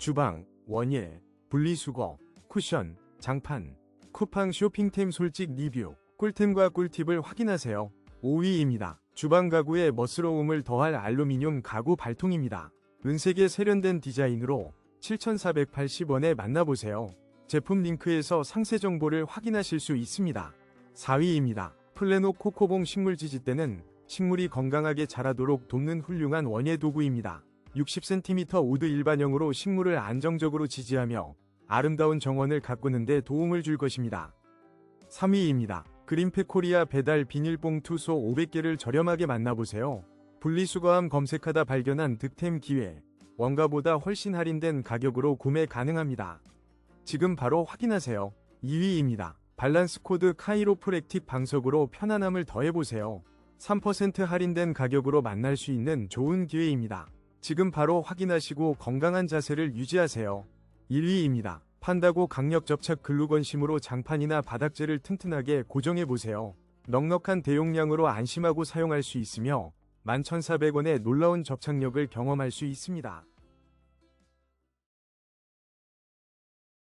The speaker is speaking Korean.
주방, 원예, 분리수거, 쿠션, 장판, 쿠팡 쇼핑템 솔직 리뷰, 꿀템과 꿀팁을 확인하세요. 5위입니다. 주방 가구의 멋스러움을 더할 알루미늄 가구 발통입니다. 은색의 세련된 디자인으로 7,480원에 만나보세요. 제품 링크에서 상세 정보를 확인하실 수 있습니다. 4위입니다. 플레노 코코봉 식물 지지대는 식물이 건강하게 자라도록 돕는 훌륭한 원예 도구입니다. 60cm 우드 일반형으로 식물을 안정적으로 지지하며 아름다운 정원을 가꾸는 데 도움을 줄 것입니다. 3위입니다. 그린팩 코리아 배달 비닐봉투 소 500개를 저렴하게 만나보세요. 분리수거함 검색하다 발견한 득템 기회. 원가보다 훨씬 할인된 가격으로 구매 가능합니다. 지금 바로 확인하세요. 2위입니다. 밸런스 코드 카이로프렉틱 방석으로 편안함을 더해보세요. 3% 할인된 가격으로 만날 수 있는 좋은 기회입니다. 지금 바로 확인하시고 건강한 자세를 유지하세요. 1위입니다. 판다고 강력 접착 글루건심으로 장판이나 바닥재를 튼튼하게 고정해보세요. 넉넉한 대용량으로 안심하고 사용할 수 있으며 11,400원의 놀라운 접착력을 경험할 수 있습니다.